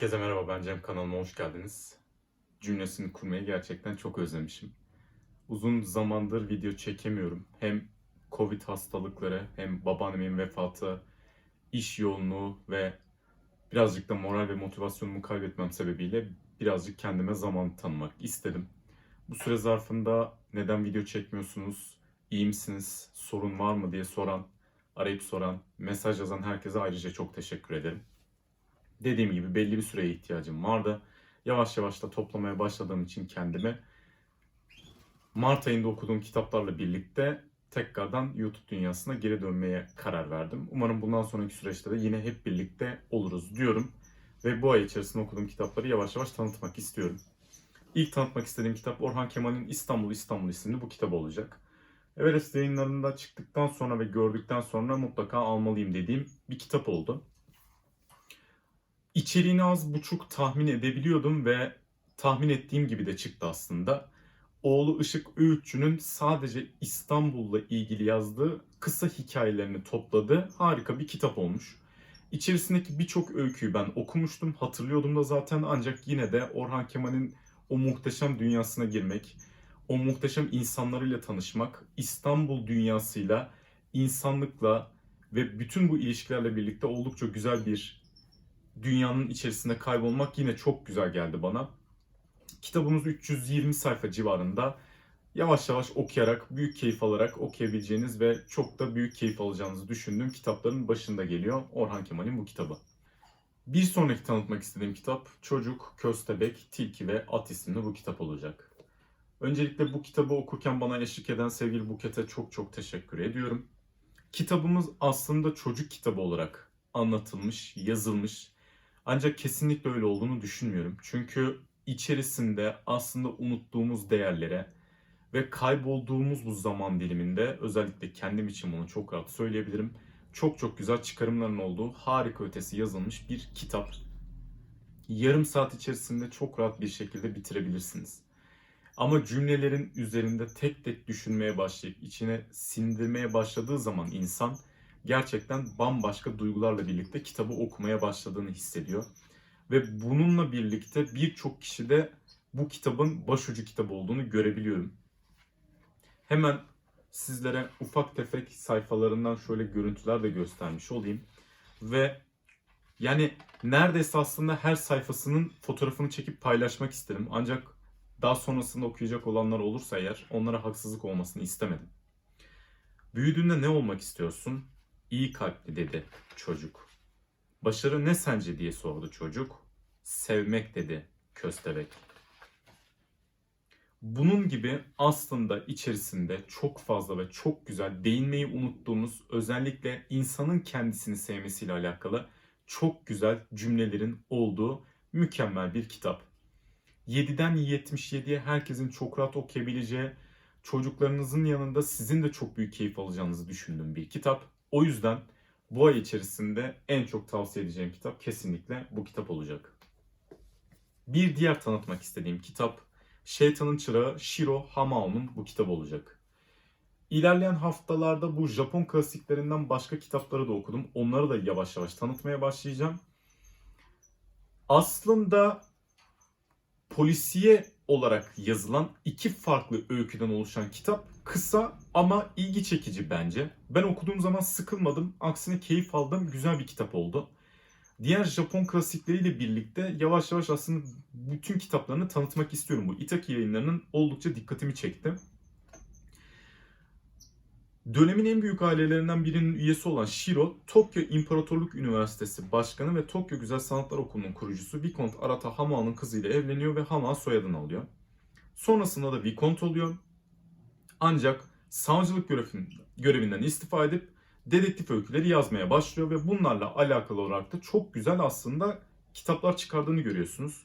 Herkese merhaba ben Cem kanalıma hoş geldiniz. Cümlesini kurmayı gerçekten çok özlemişim. Uzun zamandır video çekemiyorum. Hem Covid hastalıkları hem babaannemin vefatı, iş yoğunluğu ve birazcık da moral ve motivasyonumu kaybetmem sebebiyle birazcık kendime zaman tanımak istedim. Bu süre zarfında neden video çekmiyorsunuz, iyi misiniz, sorun var mı diye soran, arayıp soran, mesaj yazan herkese ayrıca çok teşekkür ederim dediğim gibi belli bir süreye ihtiyacım vardı. Yavaş yavaş da toplamaya başladığım için kendimi Mart ayında okuduğum kitaplarla birlikte tekrardan YouTube dünyasına geri dönmeye karar verdim. Umarım bundan sonraki süreçte de yine hep birlikte oluruz diyorum. Ve bu ay içerisinde okuduğum kitapları yavaş yavaş tanıtmak istiyorum. İlk tanıtmak istediğim kitap Orhan Kemal'in İstanbul İstanbul isimli bu kitabı olacak. Everest yayınlarında çıktıktan sonra ve gördükten sonra mutlaka almalıyım dediğim bir kitap oldu. İçeriğini az buçuk tahmin edebiliyordum ve tahmin ettiğim gibi de çıktı aslında. Oğlu Işık Öğütçü'nün sadece İstanbul'la ilgili yazdığı kısa hikayelerini topladığı harika bir kitap olmuş. İçerisindeki birçok öyküyü ben okumuştum, hatırlıyordum da zaten ancak yine de Orhan Kemal'in o muhteşem dünyasına girmek, o muhteşem insanlarıyla tanışmak, İstanbul dünyasıyla, insanlıkla ve bütün bu ilişkilerle birlikte oldukça güzel bir dünyanın içerisinde kaybolmak yine çok güzel geldi bana. Kitabımız 320 sayfa civarında. Yavaş yavaş okuyarak, büyük keyif alarak okuyabileceğiniz ve çok da büyük keyif alacağınızı düşündüğüm kitapların başında geliyor Orhan Kemal'in bu kitabı. Bir sonraki tanıtmak istediğim kitap Çocuk, Köstebek, Tilki ve At isimli bu kitap olacak. Öncelikle bu kitabı okurken bana eşlik eden sevgili Buket'e çok çok teşekkür ediyorum. Kitabımız aslında çocuk kitabı olarak anlatılmış, yazılmış ancak kesinlikle öyle olduğunu düşünmüyorum. Çünkü içerisinde aslında unuttuğumuz değerlere ve kaybolduğumuz bu zaman diliminde özellikle kendim için bunu çok rahat söyleyebilirim. Çok çok güzel çıkarımların olduğu harika ötesi yazılmış bir kitap. Yarım saat içerisinde çok rahat bir şekilde bitirebilirsiniz. Ama cümlelerin üzerinde tek tek düşünmeye başlayıp içine sindirmeye başladığı zaman insan gerçekten bambaşka duygularla birlikte kitabı okumaya başladığını hissediyor. Ve bununla birlikte birçok kişi de bu kitabın başucu kitabı olduğunu görebiliyorum. Hemen sizlere ufak tefek sayfalarından şöyle görüntüler de göstermiş olayım. Ve yani neredeyse aslında her sayfasının fotoğrafını çekip paylaşmak isterim. Ancak daha sonrasında okuyacak olanlar olursa eğer onlara haksızlık olmasını istemedim. Büyüdüğünde ne olmak istiyorsun? İyi kalpli dedi çocuk. Başarı ne sence diye sordu çocuk. Sevmek dedi köstebek. Bunun gibi aslında içerisinde çok fazla ve çok güzel değinmeyi unuttuğumuz özellikle insanın kendisini sevmesiyle alakalı çok güzel cümlelerin olduğu mükemmel bir kitap. 7'den 77'ye herkesin çok rahat okuyabileceği, çocuklarınızın yanında sizin de çok büyük keyif alacağınızı düşündüğüm bir kitap. O yüzden bu ay içerisinde en çok tavsiye edeceğim kitap kesinlikle bu kitap olacak. Bir diğer tanıtmak istediğim kitap Şeytanın Çırağı Shiro Hamao'nun bu kitabı olacak. İlerleyen haftalarda bu Japon klasiklerinden başka kitapları da okudum. Onları da yavaş yavaş tanıtmaya başlayacağım. Aslında polisiye olarak yazılan iki farklı öyküden oluşan kitap kısa ama ilgi çekici bence. Ben okuduğum zaman sıkılmadım. Aksine keyif aldım. Güzel bir kitap oldu. Diğer Japon klasikleriyle birlikte yavaş yavaş aslında bütün kitaplarını tanıtmak istiyorum. Bu Itaki yayınlarının oldukça dikkatimi çekti. Dönemin en büyük ailelerinden birinin üyesi olan Shiro, Tokyo İmparatorluk Üniversitesi Başkanı ve Tokyo Güzel Sanatlar Okulu'nun kurucusu Vicomte Arata Hama'nın kızıyla evleniyor ve Hama soyadını alıyor. Sonrasında da Vicomte oluyor. Ancak savcılık görevinden istifa edip dedektif öyküleri yazmaya başlıyor ve bunlarla alakalı olarak da çok güzel aslında kitaplar çıkardığını görüyorsunuz.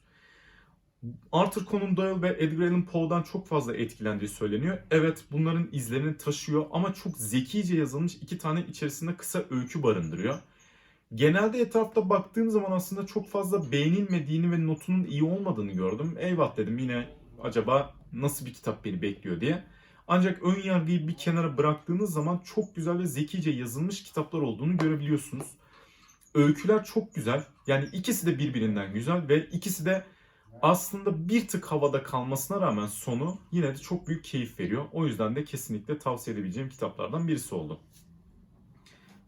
Arthur Conan Doyle ve Edgar Allan Poe'dan çok fazla etkilendiği söyleniyor. Evet bunların izlerini taşıyor ama çok zekice yazılmış iki tane içerisinde kısa öykü barındırıyor. Genelde etrafta baktığım zaman aslında çok fazla beğenilmediğini ve notunun iyi olmadığını gördüm. Eyvah dedim yine acaba nasıl bir kitap beni bekliyor diye. Ancak ön yargıyı bir kenara bıraktığınız zaman çok güzel ve zekice yazılmış kitaplar olduğunu görebiliyorsunuz. Öyküler çok güzel. Yani ikisi de birbirinden güzel ve ikisi de aslında bir tık havada kalmasına rağmen sonu yine de çok büyük keyif veriyor. O yüzden de kesinlikle tavsiye edebileceğim kitaplardan birisi oldu.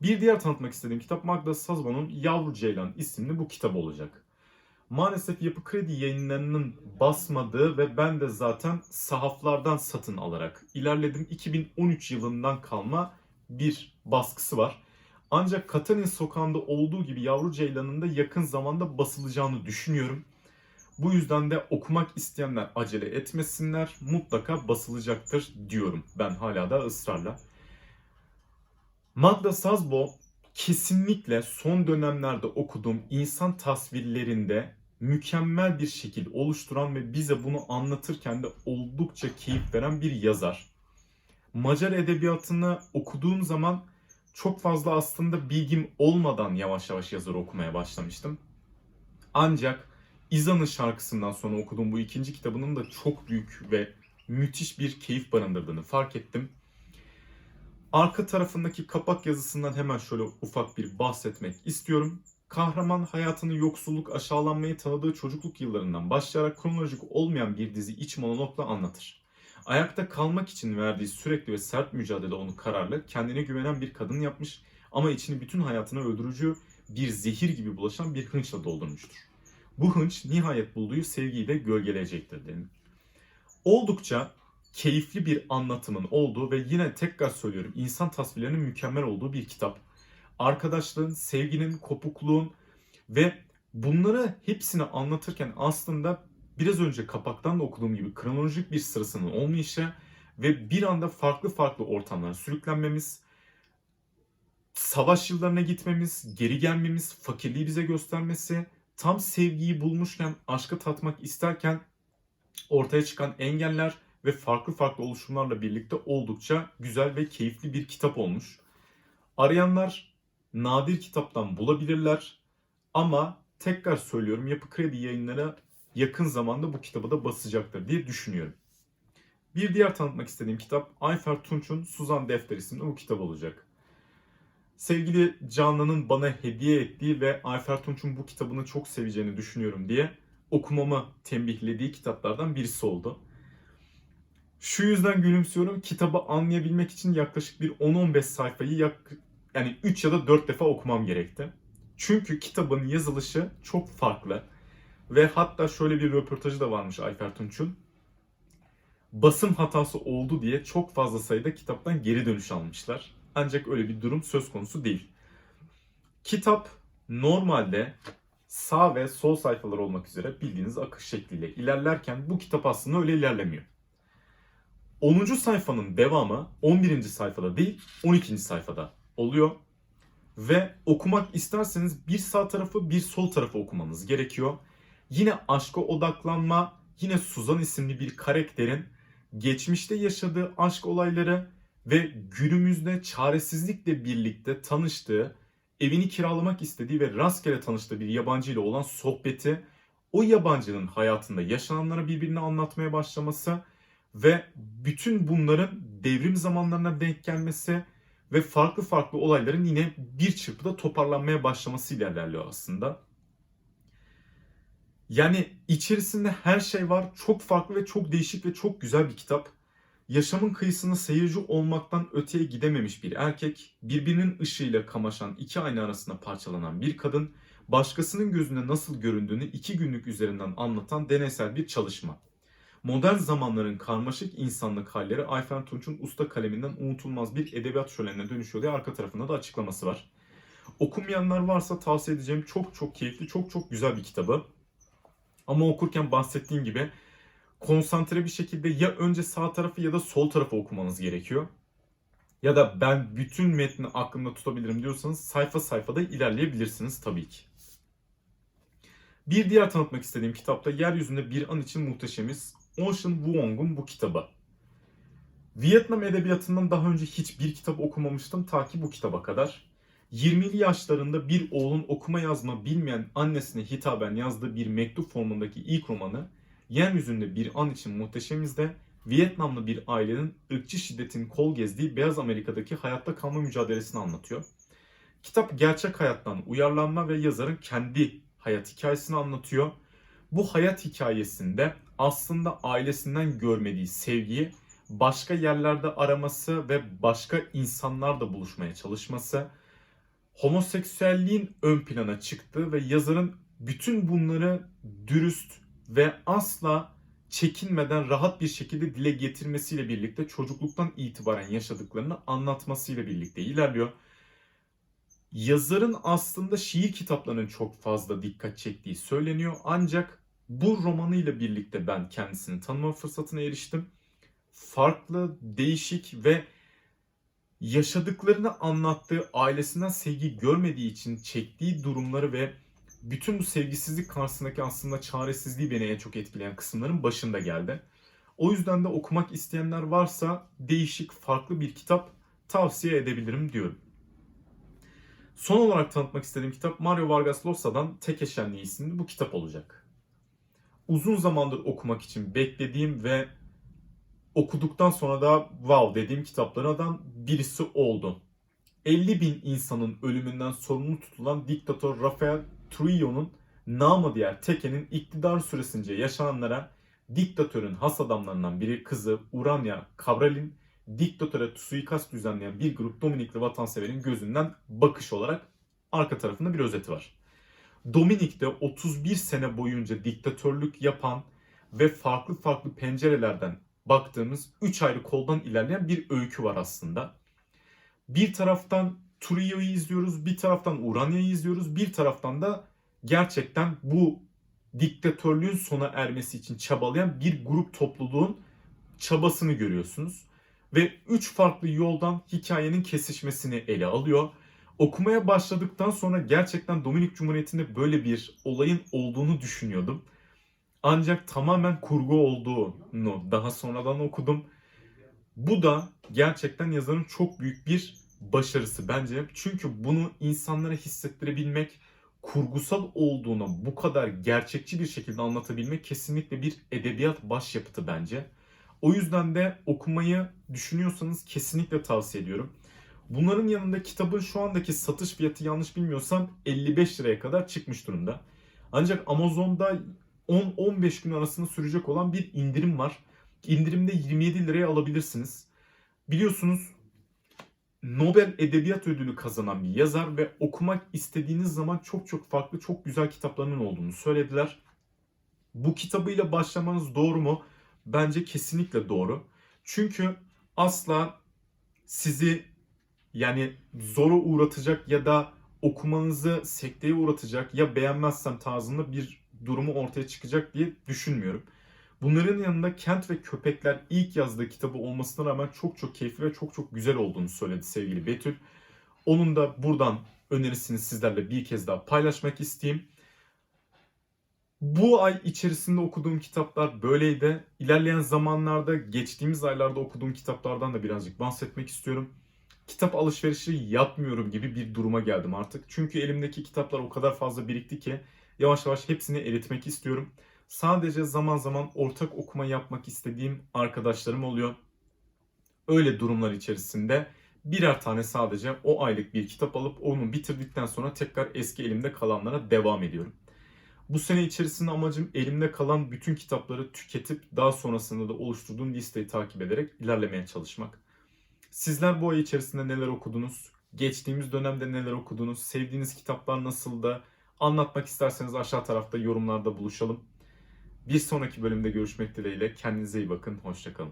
Bir diğer tanıtmak istediğim kitap Magda Sazon'un Yavru Ceylan isimli bu kitap olacak. Maalesef Yapı Kredi yayınlarının basmadığı ve ben de zaten sahaflardan satın alarak ilerledim. 2013 yılından kalma bir baskısı var. Ancak Katanin Sokağı'nda olduğu gibi Yavru Ceylan'ın da yakın zamanda basılacağını düşünüyorum. Bu yüzden de okumak isteyenler acele etmesinler. Mutlaka basılacaktır diyorum ben hala da ısrarla. Magda Sazbo kesinlikle son dönemlerde okuduğum insan tasvirlerinde mükemmel bir şekil oluşturan ve bize bunu anlatırken de oldukça keyif veren bir yazar. Macar edebiyatını okuduğum zaman çok fazla aslında bilgim olmadan yavaş yavaş yazarı okumaya başlamıştım. Ancak İza'nın şarkısından sonra okuduğum bu ikinci kitabının da çok büyük ve müthiş bir keyif barındırdığını fark ettim. Arka tarafındaki kapak yazısından hemen şöyle ufak bir bahsetmek istiyorum. Kahraman hayatını yoksulluk, aşağılanmayı tanıdığı çocukluk yıllarından başlayarak kronolojik olmayan bir dizi iç monologla anlatır. Ayakta kalmak için verdiği sürekli ve sert mücadele onu kararlı, kendine güvenen bir kadın yapmış ama içini bütün hayatına öldürücü bir zehir gibi bulaşan bir hınçla doldurmuştur. Bu hınç nihayet bulduğu sevgiyi de gölgeleyecektir denir. Oldukça keyifli bir anlatımın olduğu ve yine tekrar söylüyorum insan tasvirlerinin mükemmel olduğu bir kitap. Arkadaşlığın, sevginin, kopukluğun ve bunları hepsini anlatırken aslında biraz önce kapaktan da okuduğum gibi kronolojik bir sırasının olmayışı ve bir anda farklı farklı ortamlara sürüklenmemiz, savaş yıllarına gitmemiz, geri gelmemiz, fakirliği bize göstermesi, tam sevgiyi bulmuşken, aşkı tatmak isterken ortaya çıkan engeller ve farklı farklı oluşumlarla birlikte oldukça güzel ve keyifli bir kitap olmuş. Arayanlar nadir kitaptan bulabilirler ama tekrar söylüyorum Yapı Kredi yayınları yakın zamanda bu kitabı da basacaktır diye düşünüyorum. Bir diğer tanıtmak istediğim kitap Ayfer Tunç'un Suzan Defter isimli bu kitap olacak. Sevgili Canlı'nın bana hediye ettiği ve Ayfer Tunç'un bu kitabını çok seveceğini düşünüyorum diye okumamı tembihlediği kitaplardan birisi oldu. Şu yüzden gülümsüyorum. Kitabı anlayabilmek için yaklaşık bir 10-15 sayfayı yak yani 3 ya da 4 defa okumam gerekti. Çünkü kitabın yazılışı çok farklı. Ve hatta şöyle bir röportajı da varmış Ayfer Tunç'un. Basım hatası oldu diye çok fazla sayıda kitaptan geri dönüş almışlar. Ancak öyle bir durum söz konusu değil. Kitap normalde sağ ve sol sayfalar olmak üzere bildiğiniz akış şekliyle ilerlerken bu kitap aslında öyle ilerlemiyor. 10. sayfanın devamı 11. sayfada değil 12. sayfada oluyor. Ve okumak isterseniz bir sağ tarafı bir sol tarafı okumanız gerekiyor. Yine aşka odaklanma, yine Suzan isimli bir karakterin geçmişte yaşadığı aşk olayları ve günümüzde çaresizlikle birlikte tanıştığı, evini kiralamak istediği ve rastgele tanıştığı bir yabancı ile olan sohbeti, o yabancının hayatında yaşananları birbirine anlatmaya başlaması ve bütün bunların devrim zamanlarına denk gelmesi ve farklı farklı olayların yine bir çırpıda toparlanmaya başlaması ilerliyor aslında. Yani içerisinde her şey var. Çok farklı ve çok değişik ve çok güzel bir kitap. Yaşamın kıyısında seyirci olmaktan öteye gidememiş bir erkek, birbirinin ışığıyla kamaşan iki ayna arasında parçalanan bir kadın, başkasının gözünde nasıl göründüğünü iki günlük üzerinden anlatan deneysel bir çalışma. Modern zamanların karmaşık insanlık halleri Ayfer Tunç'un usta kaleminden unutulmaz bir edebiyat şölenine dönüşüyor diye arka tarafında da açıklaması var. Okumayanlar varsa tavsiye edeceğim çok çok keyifli, çok çok güzel bir kitabı. Ama okurken bahsettiğim gibi konsantre bir şekilde ya önce sağ tarafı ya da sol tarafı okumanız gerekiyor. Ya da ben bütün metni aklımda tutabilirim diyorsanız sayfa sayfada ilerleyebilirsiniz tabii ki. Bir diğer tanıtmak istediğim kitapta Yeryüzünde Bir An için Muhteşemiz Ocean Vuong'un bu kitabı. Vietnam edebiyatından daha önce hiçbir kitap okumamıştım ta ki bu kitaba kadar. 20'li yaşlarında bir oğlun okuma yazma bilmeyen annesine hitaben yazdığı bir mektup formundaki ilk romanı Yeryüzünde Bir An için Muhteşemiz'de Vietnamlı bir ailenin ırkçı şiddetin kol gezdiği Beyaz Amerika'daki hayatta kalma mücadelesini anlatıyor. Kitap gerçek hayattan uyarlanma ve yazarın kendi hayat hikayesini anlatıyor. Bu hayat hikayesinde aslında ailesinden görmediği sevgiyi başka yerlerde araması ve başka insanlarla buluşmaya çalışması, homoseksüelliğin ön plana çıktığı ve yazarın bütün bunları dürüst ve asla çekinmeden rahat bir şekilde dile getirmesiyle birlikte çocukluktan itibaren yaşadıklarını anlatmasıyla birlikte ilerliyor. Yazarın aslında şiir kitaplarının çok fazla dikkat çektiği söyleniyor. Ancak bu romanıyla birlikte ben kendisini tanıma fırsatına eriştim. Farklı, değişik ve yaşadıklarını anlattığı, ailesinden sevgi görmediği için çektiği durumları ve bütün bu sevgisizlik karşısındaki aslında çaresizliği beni en çok etkileyen kısımların başında geldi. O yüzden de okumak isteyenler varsa değişik, farklı bir kitap tavsiye edebilirim diyorum. Son olarak tanıtmak istediğim kitap Mario Vargas Llosa'dan Tek Eşenliği isimli bu kitap olacak. Uzun zamandır okumak için beklediğim ve okuduktan sonra da wow dediğim kitaplardan birisi oldu. 50 bin insanın ölümünden sorumlu tutulan diktatör Rafael Trujillo'nun namı diğer Teke'nin iktidar süresince yaşananlara diktatörün has adamlarından biri kızı Urania Cabral'in diktatöre suikast düzenleyen bir grup Dominikli vatanseverin gözünden bakış olarak arka tarafında bir özeti var. Dominik'te 31 sene boyunca diktatörlük yapan ve farklı farklı pencerelerden baktığımız 3 ayrı koldan ilerleyen bir öykü var aslında. Bir taraftan Trujillo'yu izliyoruz, bir taraftan Urania'yı izliyoruz, bir taraftan da gerçekten bu diktatörlüğün sona ermesi için çabalayan bir grup topluluğun çabasını görüyorsunuz. Ve üç farklı yoldan hikayenin kesişmesini ele alıyor. Okumaya başladıktan sonra gerçekten Dominik Cumhuriyeti'nde böyle bir olayın olduğunu düşünüyordum. Ancak tamamen kurgu olduğunu daha sonradan okudum. Bu da gerçekten yazarın çok büyük bir başarısı bence. Çünkü bunu insanlara hissettirebilmek, kurgusal olduğuna bu kadar gerçekçi bir şekilde anlatabilmek kesinlikle bir edebiyat başyapıtı bence. O yüzden de okumayı düşünüyorsanız kesinlikle tavsiye ediyorum. Bunların yanında kitabın şu andaki satış fiyatı yanlış bilmiyorsam 55 liraya kadar çıkmış durumda. Ancak Amazon'da 10-15 gün arasında sürecek olan bir indirim var. İndirimde 27 liraya alabilirsiniz. Biliyorsunuz Nobel Edebiyat Ödülü kazanan bir yazar ve okumak istediğiniz zaman çok çok farklı, çok güzel kitaplarının olduğunu söylediler. Bu kitabıyla başlamanız doğru mu? Bence kesinlikle doğru. Çünkü asla sizi yani zora uğratacak ya da okumanızı sekteye uğratacak ya beğenmezsem tarzında bir durumu ortaya çıkacak diye düşünmüyorum. Bunların yanında Kent ve Köpekler ilk yazdığı kitabı olmasına rağmen çok çok keyifli ve çok çok güzel olduğunu söyledi sevgili Betül. Onun da buradan önerisini sizlerle bir kez daha paylaşmak isteyeyim. Bu ay içerisinde okuduğum kitaplar böyleydi. İlerleyen zamanlarda geçtiğimiz aylarda okuduğum kitaplardan da birazcık bahsetmek istiyorum. Kitap alışverişi yapmıyorum gibi bir duruma geldim artık. Çünkü elimdeki kitaplar o kadar fazla birikti ki yavaş yavaş hepsini eritmek istiyorum. Sadece zaman zaman ortak okuma yapmak istediğim arkadaşlarım oluyor. Öyle durumlar içerisinde birer tane sadece o aylık bir kitap alıp onu bitirdikten sonra tekrar eski elimde kalanlara devam ediyorum. Bu sene içerisinde amacım elimde kalan bütün kitapları tüketip daha sonrasında da oluşturduğum listeyi takip ederek ilerlemeye çalışmak. Sizler bu ay içerisinde neler okudunuz? Geçtiğimiz dönemde neler okudunuz? Sevdiğiniz kitaplar nasıldı? Anlatmak isterseniz aşağı tarafta yorumlarda buluşalım. Bir sonraki bölümde görüşmek dileğiyle. Kendinize iyi bakın. Hoşçakalın.